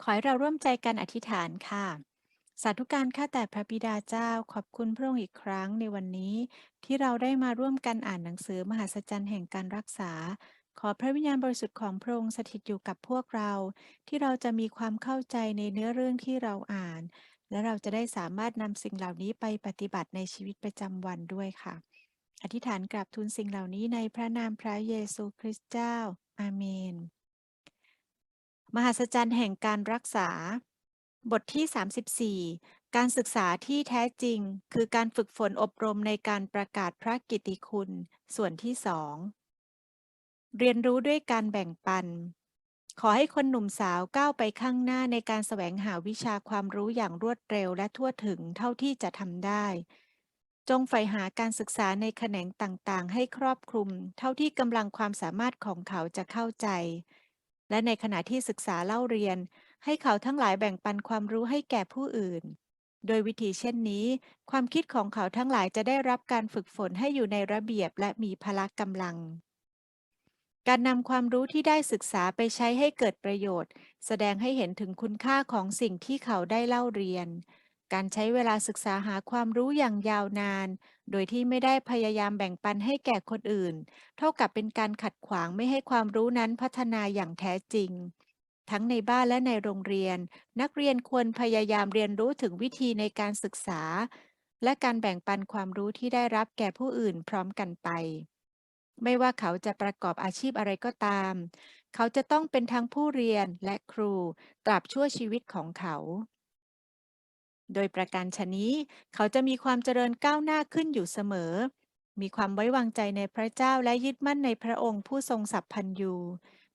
ขอให้เราร่วมใจกันอธิษฐานค่ะ สาธุการข้าแต่พระบิดาเจ้าขอบคุณพระองค์อีกครั้งในวันนี้ ที่เราได้มาร่วมกันอ่านหนังสือมหัศจรรย์แห่งการรักษา ขอพระวิญญาณบริสุทธิ์ของพระองค์สถิตอยู่กับพวกเรา ที่เราจะมีความเข้าใจในเนื้อเรื่องที่เราอ่าน และเราจะได้สามารถนำสิ่งเหล่านี้ไปปฏิบัติในชีวิตประจำวันด้วยค่ะ อธิษฐานกราบทูลสิ่งเหล่านี้ในพระนามพระเยซูคริสต์เจ้า อาเมน มหัศจรรย์แห่งการรักษา บทที่ 34 การศึกษาที่แท้จริง คือการฝึกฝนอบรมในการประกาศพระกิตติคุณ ส่วนที่สองเรียนรู้ด้วยการแบ่งปัน ขอให้คนหนุ่มสาวก้าวไปข้างหน้าในการแสวงหาวิชาความรู้อย่างรวดเร็วและทั่วถึงเท่าที่จะทำได้ จงใฝ่หาการศึกษาในแขนงต่างๆ ให้ครอบคลุม เท่าที่กำลังความสามารถของเขาจะเข้าใจ และในขณะที่ศึกษาเล่าเรียน ให้เขาทั้งหลายแบ่งปันความรู้ให้แก่ผู้อื่น โดยวิธีเช่นนี้ ความคิดของเขาทั้งหลายจะได้รับการฝึกฝนให้อยู่ในระเบียบและมีพละกำลัง การนำความรู้ที่ได้ศึกษาไปใช้ให้เกิดประโยชน์ แสดงให้เห็นถึงคุณค่าของสิ่งที่เขาได้เล่าเรียน การใช้เวลาศึกษาหาความรู้อย่างยาวนาน โดยที่ไม่ได้พยายามแบ่งปันให้แก่คนอื่น เท่ากับเป็นการขัดขวางไม่ให้ความรู้นั้นพัฒนาอย่างแท้จริง ทั้งในบ้านและในโรงเรียน นักเรียนควรพยายามเรียนรู้ถึงวิธีในการศึกษา และการแบ่งปันความรู้ที่ได้รับแก่ผู้อื่นพร้อมกันไป ไม่ว่าเขาจะประกอบอาชีพอะไรก็ตาม เขาจะต้องเป็นทั้งผู้เรียนและครูตราบชั่วชีวิตของเขา โดยประการชนี้ เขาจะมีความเจริญก้าวหน้าขึ้นอยู่เสมอ มีความไว้วางใจในพระเจ้าและยึดมั่นในพระองค์ผู้ทรงสัพพันยู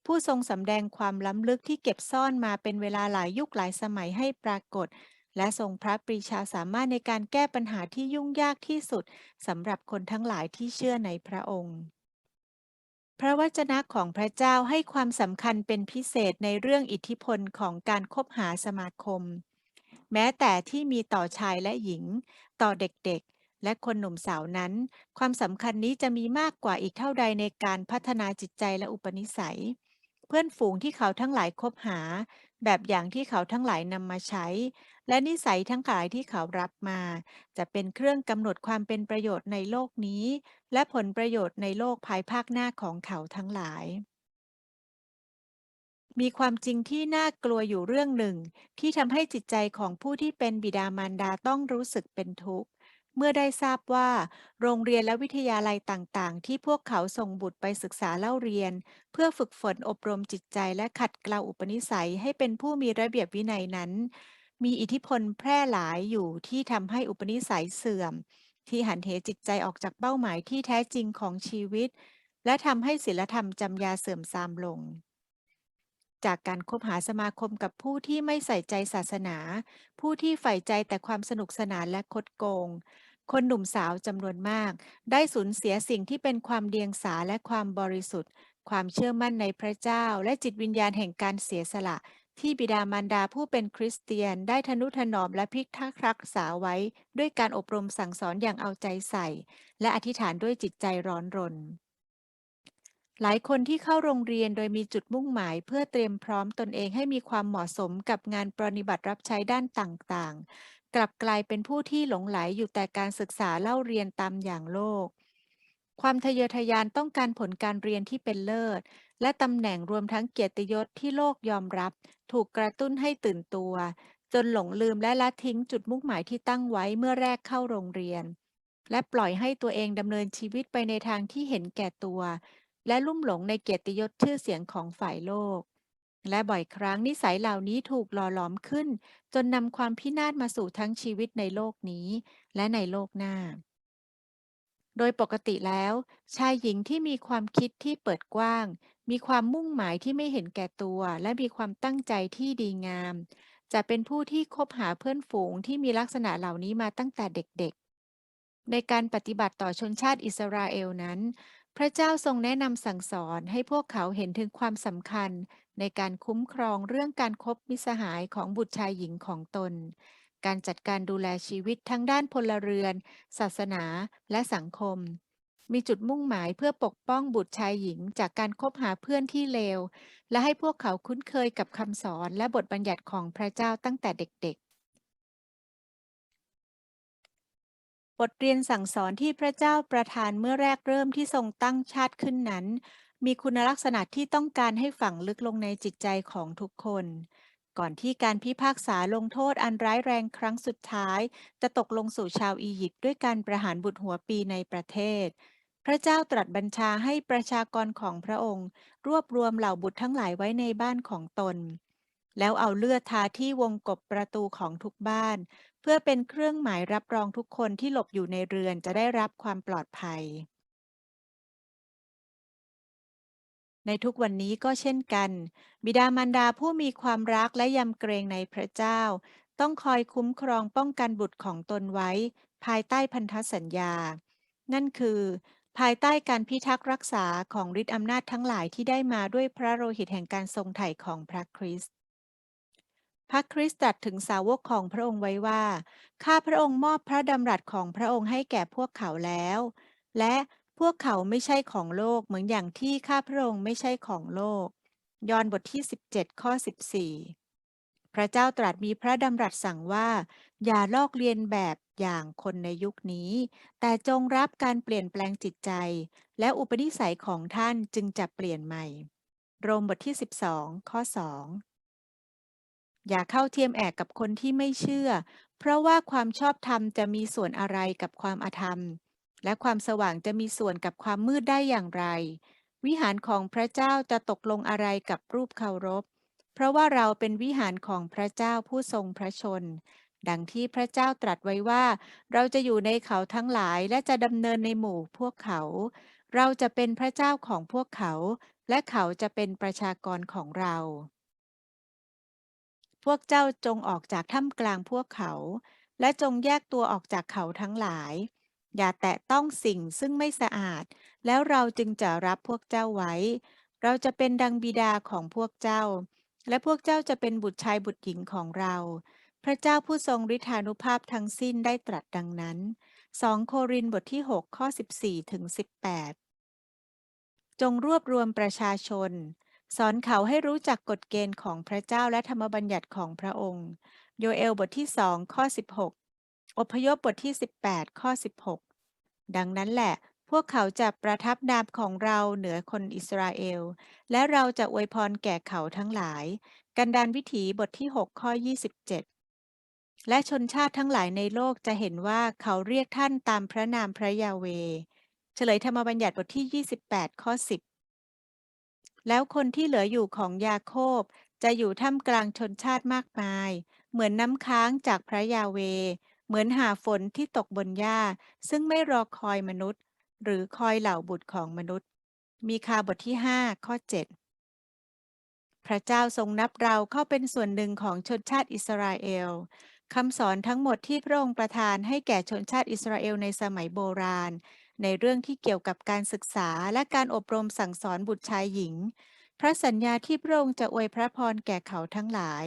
ผู้ทรงสำแดงความล้ำลึกที่เก็บซ่อนมาเป็นเวลาหลายยุคหลายสมัยให้ปรากฏ และทรงพระปรีชาสามารถในการแก้ปัญหาที่ยุ่งยากที่สุดสำหรับคนทั้งหลายที่เชื่อในพระองค์ พระวจนะของพระเจ้าให้ความสำคัญเป็นพิเศษในเรื่องอิทธิพลของการคบหาสมาคม แม้แต่ที่มีต่อชายและหญิง ต่อเด็กๆ และคนหนุ่มสาวนั้น ความสำคัญนี้จะมีมากกว่าอีกเท่าใดในการพัฒนาจิตใจและอุปนิสัย เพื่อนฝูงที่เขาทั้งหลายคบหา แบบอย่างที่เขาทั้งหลายนำมาใช้ และนิสัยทั้งหลายที่เขารับมา จะเป็นเครื่องกำหนดความเป็นประโยชน์ในโลกนี้ และผลประโยชน์ในโลกภายภาคหน้าของเขาทั้งหลาย มีความจริงที่น่ากลัวอยู่เรื่องหนึ่ง ที่ทำให้จิตใจของผู้ที่เป็นบิดามารดาต้องรู้สึกเป็นทุกข์ เมื่อได้ทราบว่า โรงเรียนและวิทยาลัยต่างๆ ที่พวกเขาส่งบุตรไปศึกษาเล่าเรียน เพื่อฝึกฝนอบรมจิตใจและขัดเกลาอุปนิสัยให้เป็นผู้มีระเบียบวินัยนั้น มีอิทธิพลแพร่หลายอยู่ที่ทำให้อุปนิสัยเสื่อม ที่หันเหจิตใจออกจากเป้าหมายที่แท้จริงของชีวิต และทำให้ศีลธรรมจำยาเสื่อมทรามลง จากการคบหาสมาคมกับผู้ที่ไม่ใส่ใจศาสนา ผู้ที่ใฝ่ใจแต่ความสนุกสนานและคดโกง คนหนุ่มสาวจำนวนมาก ได้สูญเสียสิ่งที่เป็นความเดียงสาและความบริสุทธิ์ ความเชื่อมั่นในพระเจ้า และจิตวิญญาณแห่งการเสียสละ ที่บิดามารดาผู้เป็นคริสเตียน ได้ทนุถนอมและพิทักษ์รักษาไว้ ด้วยการอบรมสั่งสอนอย่างเอาใจใส่ และอธิษฐานด้วยจิตใจร้อนรน หลายคนที่เข้าโรงเรียนโดยมีจุดมุ่งหมาย เพื่อเตรียมพร้อมตนเองให้มีความเหมาะสมกับงานปรนิบัติรับใช้ด้านต่างๆ กลับกลายเป็นผู้ที่หลงไหลอยู่แต่การศึกษาเล่าเรียนตามอย่างโลก ความทะเยอทะยานต้องการผลการเรียนที่เป็นเลิศ และตำแหน่งรวมทั้งเกียรติยศที่โลกยอมรับ ถูกกระตุ้นให้ตื่นตัว จนหลงลืมและละทิ้งจุดมุ่งหมายที่ตั้งไว้เมื่อแรกเข้าโรงเรียน และปล่อยให้ตัวเองดำเนินชีวิตไปในทางที่เห็นแก่ตัว และลุ่มหลงในเกียรติยศชื่อเสียงของฝ่ายโลก และบ่อยครั้งนิสัยเหล่านี้ถูกหล่อหลอมขึ้น จนนำความพินาศมาสู่ทั้งชีวิตในโลกนี้และในโลกหน้า โดยปกติแล้ว ชายหญิงที่มีความคิดที่เปิดกว้าง มีความมุ่งหมายที่ไม่เห็นแก่ตัว และมีความตั้งใจที่ดีงาม จะเป็นผู้ที่คบหาเพื่อนฝูงที่มีลักษณะเหล่านี้มาตั้งแต่เด็กๆในการปฏิบัติต่อชนชาติอิสราเอลนั้น พระเจ้าทรงแนะนำสั่งสอนให้พวกเขาเห็นถึงความสำคัญในการคุ้มครองเรื่องการคบมิสหายของบุตรชายหญิงของตน การจัดการดูแลชีวิตทั้งด้านพลเรือน ศาสนาและสังคม มีจุดมุ่งหมายเพื่อปกป้องบุตรชายหญิงจากการคบหาเพื่อนที่เลว และให้พวกเขาคุ้นเคยกับคำสอนและบทบัญญัติของพระเจ้าตั้งแต่เด็ก บทเรียนสั่งสอนที่พระเจ้าประทานเมื่อแรกเริ่มที่ทรงตั้งชาติขึ้นนั้น มีคุณลักษณะที่ต้องการให้ฝังลึกลงในจิตใจของทุกคน ก่อนที่การพิพากษาลงโทษอันร้ายแรงครั้งสุดท้าย จะตกลงสู่ชาวอียิปต์ด้วยการประหารบุตรหัวปีในประเทศ พระเจ้าตรัสบัญชาให้ประชากรของพระองค์ รวบรวมเหล่าบุตรทั้งหลายไว้ในบ้านของตนแล้วเอาเลือดทาที่วงกบประตูของทุกบ้าน เพื่อเป็นเครื่องหมายรับรองทุกคนที่หลบอยู่ในเรือนจะได้รับความปลอดภัย ในทุกวันนี้ก็เช่นกัน บิดามารดาผู้มีความรักและยำเกรงในพระเจ้า ต้องคอยคุ้มครองป้องกันบุตรของตนไว้ ภายใต้พันธสัญญา นั่นคือ ภายใต้การพิทักษ์รักษาของฤทธิอำนาจทั้งหลายที่ได้มาด้วยพระโลหิตแห่งการทรงไถ่ของพระคริสต์ พระคริสต์ตรัสถึงสาวกของพระองค์ไว้ว่า ข้าพระองค์มอบพระดำรัสของพระองค์ให้แก่พวกเขาแล้ว และพวกเขาไม่ใช่ของโลกเหมือนอย่างที่ข้าพระองค์ไม่ใช่ของโลก ยอห์นบทที่ 17 ข้อ 14 พระเจ้าตรัสมีพระดำรัสสั่งว่า อย่าลอกเลียนแบบอย่างคนในยุคนี้ แต่จงรับการเปลี่ยนแปลงจิตใจ และอุปนิสัยของท่านจึงจะเปลี่ยนใหม่ โรมบทที่ 12 ข้อ 2 อย่าเข้าเทียมแอกกับคนที่ไม่เชื่อ เพราะว่าความชอบธรรมจะมีส่วนอะไรกับความอาธรรม และความสว่างจะมีส่วนกับความมืดได้อย่างไร วิหารของพระเจ้าจะตกลงอะไรกับรูปเคารพ เพราะว่าเราเป็นวิหารของพระเจ้าผู้ทรงพระชน ดังที่พระเจ้าตรัสไว้ว่า เราจะอยู่ในเขาทั้งหลายและจะดำเนินในหมู่พวกเขา เราจะเป็นพระเจ้าของพวกเขา และเขาจะเป็นประชากรของเรา พวกเจ้าจงออกจากถ้ำกลางพวกเขา และจงแยกตัวออกจากเขาทั้งหลาย อย่าแตะต้องสิ่งซึ่งไม่สะอาด แล้วเราจึงจะรับพวกเจ้าไว้ เราจะเป็นดังบิดาของพวกเจ้า และพวกเจ้าจะเป็นบุตรชายบุตรหญิงของเรา พระเจ้าผู้ทรงฤทธานุภาพทั้งสิ้นได้ตรัสดังนั้น 2 โครินธ์บทที่ 6 ข้อ 14ถึง18 จงรวบรวมประชาชน สอนเขาให้รู้จักกฎเกณฑ์ของพระเจ้าและธรรมบัญญัติของพระองค์ โยเอลบทที่2ข้อ 16 อพยพบทที่ 18 ข้อ 16 ดังนั้นแหละ พวกเขาจะประทับนามของเราเหนือคนอิสราเอล และเราจะอวยพรแก่เขาทั้งหลาย กันดานวิถีบทที่ 6 ข้อ 27 และชนชาติทั้งหลายในโลกจะเห็นว่าเขาเรียกท่านตามพระนามพระยาเว เฉลยธรรมบัญญัติบทที่ 28 ข้อ 10 แล้วคนที่เหลืออยู่ของยาโคบจะอยู่ท่ามกลางชนชาติมากมาย เหมือนน้ำค้างจากพระยาเว เหมือนหาฝนที่ตกบนหญ้า ซึ่งไม่รอคอยมนุษย์ หรือคอยเหล่าบุตรของมนุษย์ มีคาบทที่ 5 ข้อ 7 พระเจ้าทรงนับเราเข้าเป็นส่วนหนึ่งของชนชาติอิสราเอลคำสอนทั้งหมดที่พระองค์ประทานให้แก่ชนชาติอิสราเอลในสมัยโบราณ ในเรื่องที่เกี่ยวกับการศึกษาและการอบรมสั่งสอนบุตรชายหญิง พระสัญญาที่พระองค์จะอวยพระพรแก่เขาทั้งหลาย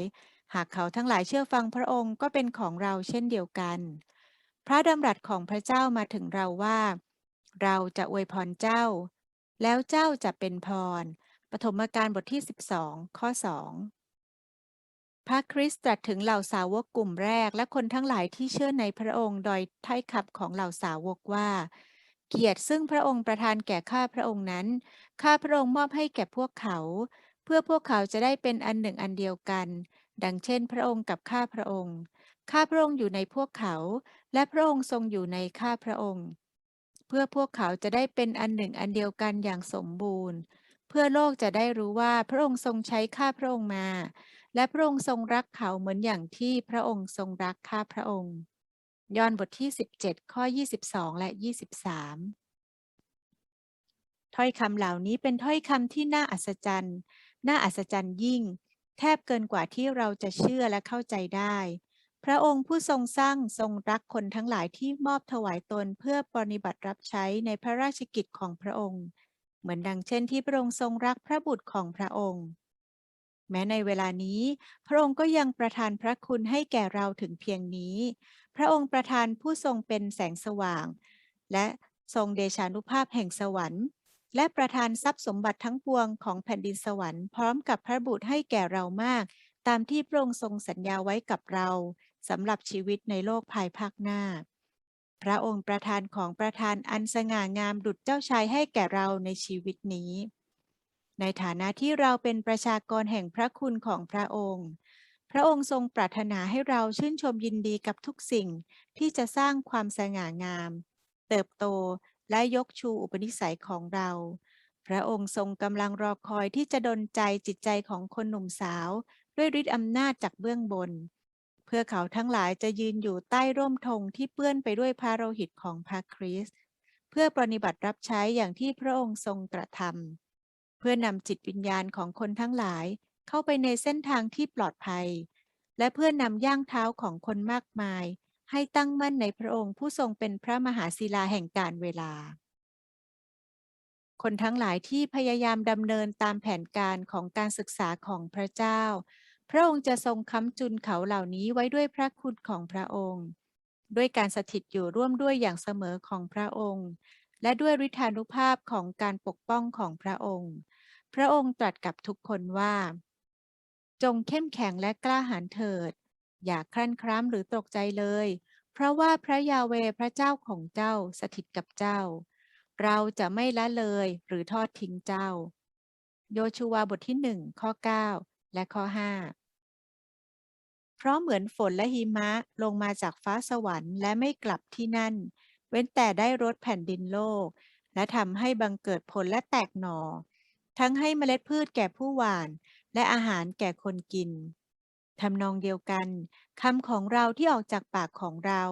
หากเขาทั้งหลายเชื่อฟังพระองค์ก็เป็นของเราเช่นเดียวกัน พระดำรัสของพระเจ้ามาถึงเราว่า เราจะอวยพรเจ้า แล้วเจ้าจะเป็นพร ปฐมกาลบทที่ 12 ข้อ 2พระคริสต์ตรัสถึงเหล่าสาวกกลุ่มแรกและคนทั้งหลายที่เชื่อในพระองค์โดยถ้อยคำของเหล่าสาวกว่า เกียรติซึ่งพระองค์ประทานแก่ข้าพระองค์นั้น ข้าพระองค์มอบให้แก่พวกเขา เพื่อพวกเขาจะได้เป็นอันหนึ่งอันเดียวกัน ดังเช่น พระองค์กับข้าพระองค์ ข้าพระองค์อยู่ในพวกเขา และพระองค์ทรงอยู่ในข้าพระองค์ เพื่อพวกเขาจะได้เป็นอันหนึ่งอันเดียวกันอย่างสมบูรณ์ เพื่อโลกจะได้รู้ว่าพระองค์ทรงใช้ข้าพระองค์มา และพระองค์ทรงรักเขาเหมือนอย่างที่พระองค์ทรงรักข้าพระองค์ ยอนบทที่ 17 ข้อ 22 และ 23 ถ้อยคำเหล่านี้เป็นถ้อยคำที่น่าอัศจรรย์ น่าอัศจรรย์ยิ่ง แทบเกินกว่าที่เราจะเชื่อและเข้าใจได้ พระองค์ผู้ทรงสร้างทรงรักคนทั้งหลายที่มอบถวายตนเพื่อปฏิบัติรับใช้ในพระราชกิจของพระองค์ เหมือนดังเช่นที่พระองค์ทรงรักพระบุตรของพระองค์แม้ในเวลานี้ พระองค์ก็ยังประทานพระคุณให้แก่เราถึงเพียงนี้ พระองค์ประทานผู้ทรงเป็นแสงสว่าง และทรงเดชานุภาพแห่งสวรรค์ และประทานทรัพย์สมบัติทั้งปวงของแผ่นดินสวรรค์พร้อมกับพระบุตรให้แก่เรามาก ตามที่พระองค์ทรงสัญญาไว้กับเราสำหรับชีวิตในโลกภายภาคหน้า พระองค์ประทานของประทานอันสง่างามดุจเจ้าชายให้แก่เราในชีวิตนี้ ในฐานะที่เราเป็นประชากรแห่งพระคุณของพระองค์ พระองค์ทรงปรารถนาให้เราชื่นชมยินดีกับทุกสิ่งที่จะสร้างความสง่างาม เติบโตและยกชูอุปนิสัยของเรา พระองค์ทรงกำลังรอคอยที่จะดลใจจิตใจของคนหนุ่มสาว ด้วยฤทธิอำนาจจากเบื้องบน เพื่อเขาทั้งหลายจะยืนอยู่ใต้ร่มธงที่เปื้อนไปด้วยพระโลหิตของพระคริสต์เพื่อปฏิบัติรับใช้อย่างที่พระองค์ทรงกระทำเพื่อนำจิตวิญญาณของคนทั้งหลาย เข้าไปในเส้นทางที่ปลอดภัย และเพื่อนำย่างเท้าของคนมากมาย ให้ตั้งมั่นในพระองค์ผู้ทรงเป็นพระมหาศิลาแห่งการเวลา คนทั้งหลายที่พยายามดำเนินตามแผนการของการศึกษาของพระเจ้า พระองค์จะทรงค้ำจุนเขาเหล่านี้ไว้ด้วยพระคุณของพระองค์ ด้วยการสถิตอยู่ร่วมด้วยอย่างเสมอของพระองค์ และด้วยฤทธานุภาพของการปกป้องของพระองค์ พระองค์ตรัสกับทุกคนว่า จงเข้มแข็งและกล้าหาญเถิด อย่าคลั่นคล้ำหรือตกใจเลย เพราะว่าพระยาเวพระเจ้าของเจ้าสถิตกับเจ้า เราจะไม่ละเลยหรือทอดทิ้งเจ้า โยชูวาบทที่หนึ่งข้อ 9 และข้อ 5 เพราะเหมือนฝนและหิมะลงมาจากฟ้าสวรรค์และไม่กลับที่นั่น เว้นแต่ได้รดแผ่นดินโลก และทำให้บังเกิดผลและแตกหน่อ ทั้งให้เมล็ดพืชแก่ผู้หว่าน และอาหารแก่คนกินทำนองเดียวกันคำของเราที่ออกจากปากของเรา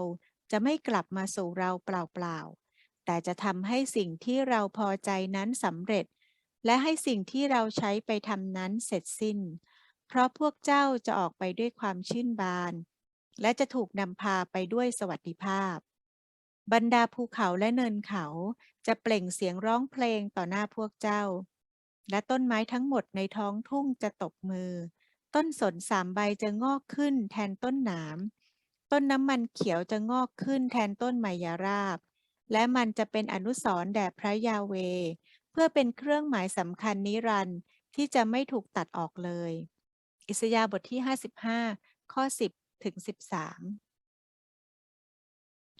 จะไม่กลับมาสู่เราเปล่าๆ แต่จะทำให้สิ่งที่เราพอใจนั้นสำเร็จ และให้สิ่งที่เราใช้ไปทำนั้นเสร็จสิ้น เพราะพวกเจ้าจะออกไปด้วยความชื่นบาน และจะถูกนำพาไปด้วยสวัสดิภาพ บรรดาภูเขาและเนินเขาจะเปล่งเสียงร้องเพลงต่อหน้าพวกเจ้า และต้นไม้ทั้งหมดในท้องทุ่งจะตบมือ ต้นสนสามใบจะงอกขึ้นแทนต้นหนาม ต้นน้ำมันเขียวจะงอกขึ้นแทนต้นไมยราบ และมันจะเป็นอนุสรณ์แด่พระยาเว เพื่อเป็นเครื่องหมายสำคัญนิรันด์ที่จะไม่ถูกตัดออกเลย อิสยาห์บทที่ 55 ข้อ 10 ถึง 13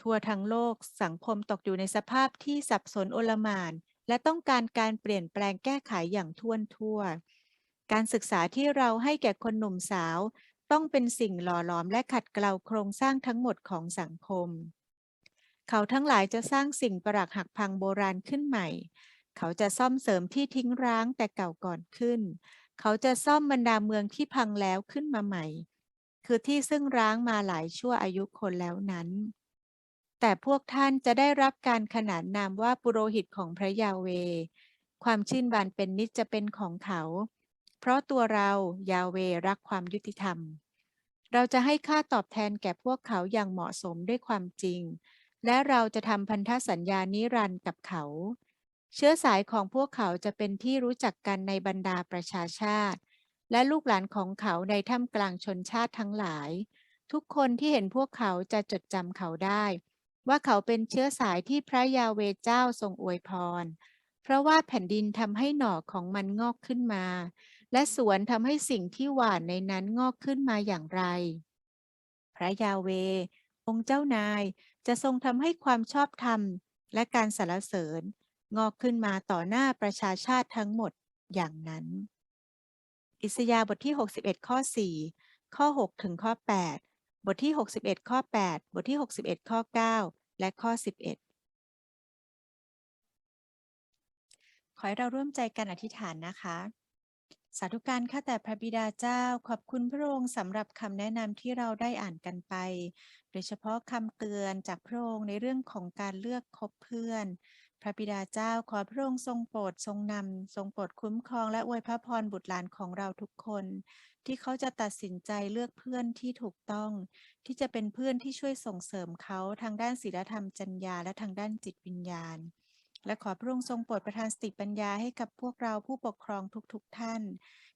ทั่วทั้งโลกสังคมตกอยู่ในสภาพที่สับสนโอลมาน และต้องการการเปลี่ยนแปลงแก้ไขอย่างท่วนทั่ว การศึกษาที่เราให้แก่คนหนุ่มสาว ต้องเป็นสิ่งหล่อหลอมและขัดเกลาโครงสร้างทั้งหมดของสังคม เขาทั้งหลายจะสร้างสิ่งประหลักหักพังโบราณขึ้นใหม่ เขาจะซ่อมเสริมที่ทิ้งร้างแต่เก่าก่อนขึ้น เขาจะซ่อมบรรดาเมืองที่พังแล้วขึ้นมาใหม่ คือที่ซึ่งร้างมาหลายชั่วอายุคนแล้วนั้น แต่พวกท่านจะได้รับการขนานนามว่าปุโรหิตของพระยาเว ความชื่นบานเป็นนิจจะเป็นของเขา เพราะตัวเรายาเวรักความยุติธรรม เราจะให้ค่าตอบแทนแก่พวกเขาอย่างเหมาะสมด้วยความจริง และเราจะทำพันธสัญญานิรันดร์กับเขา เชื้อสายของพวกเขาจะเป็นที่รู้จักกันในบรรดาประชาชาติ และลูกหลานของเขาในท่ามกลางชนชาติทั้งหลาย ทุกคนที่เห็นพวกเขาจะจดจำเขาได้ ว่าเขาเป็นเชื้อสายที่พระยาเวเจ้าทรงอวยพร เพราะว่าแผ่นดินทำให้หน่อของมันงอกขึ้นมา และสวนทำให้สิ่งที่หว่านในนั้นงอกขึ้นมาอย่างไร พระยาเว องค์เจ้านายจะทรงทำให้ความชอบธรรมและการสรรเสริญ งอกขึ้นมาต่อหน้าประชาชาติทั้งหมดอย่างนั้น อิสยาห์บทที่ 61 ข้อ 4 ข้อ 6 ถึงข้อ 8 บทที่ 61 ข้อ 8 บทที่ 61 ข้อ 9 และข้อ 11 ขอให้เราร่วมใจกันอธิษฐานนะคะ สาธุการข้าแต่พระบิดาเจ้า ขอบคุณพระองค์สำหรับคำแนะนำที่เราได้อ่านกันไป โดยเฉพาะคำเตือนจากพระองค์ในเรื่องของการเลือกคบเพื่อน ระบิดาเจ้าขอพระองค์ทรงโปรดทรงนำทรงโปรดคุ้มครองและอวยพระพรบุตรหลานของเราทุกคน ที่เขาจะตัดสินใจเลือกเพื่อนที่ถูกต้อง ที่จะเป็นเพื่อนที่ช่วยส่งเสริมเขาทางด้านศีลธรรมจรรยาและทางด้านจิตวิญญาณ และขอพระองค์ทรงโปรดประทานสติปัญญาให้กับพวกเราผู้ปกครองทุกๆทท่าน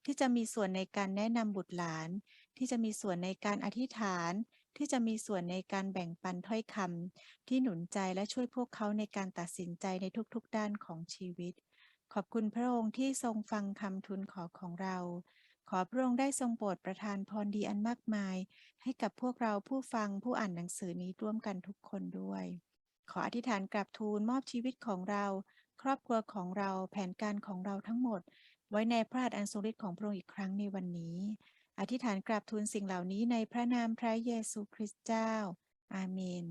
ที่จะมีส่วนในการแนะนำบุตรหลาน ที่จะมีส่วนในการอธิษฐาน ที่จะมีส่วนในการแบ่งปันถ้อยคำที่หนุนใจและช่วยพวกเขาในการตัดสินใจในทุกๆด้านของชีวิต ขอบคุณพระองค์ที่ทรงฟังคำทูลขอของเรา ขอพระองค์ได้ทรงโปรดประทานพรดีอันมากมาย ให้กับพวกเราผู้ฟังผู้อ่านหนังสือนี้ร่วมกันทุกคนด้วย ขออธิษฐานกราบทูลมอบชีวิตของเรา ครอบครัวของเราแผนการของเราทั้งหมด ไว้ในพระหัตถ์อันทรงฤทธิ์ของพระองค์อีกครั้งในวันนี้ อธิษฐานกราบทูลสิ่งเหล่านี้ในพระนามพระเยซูคริสต์เจ้า อาเมน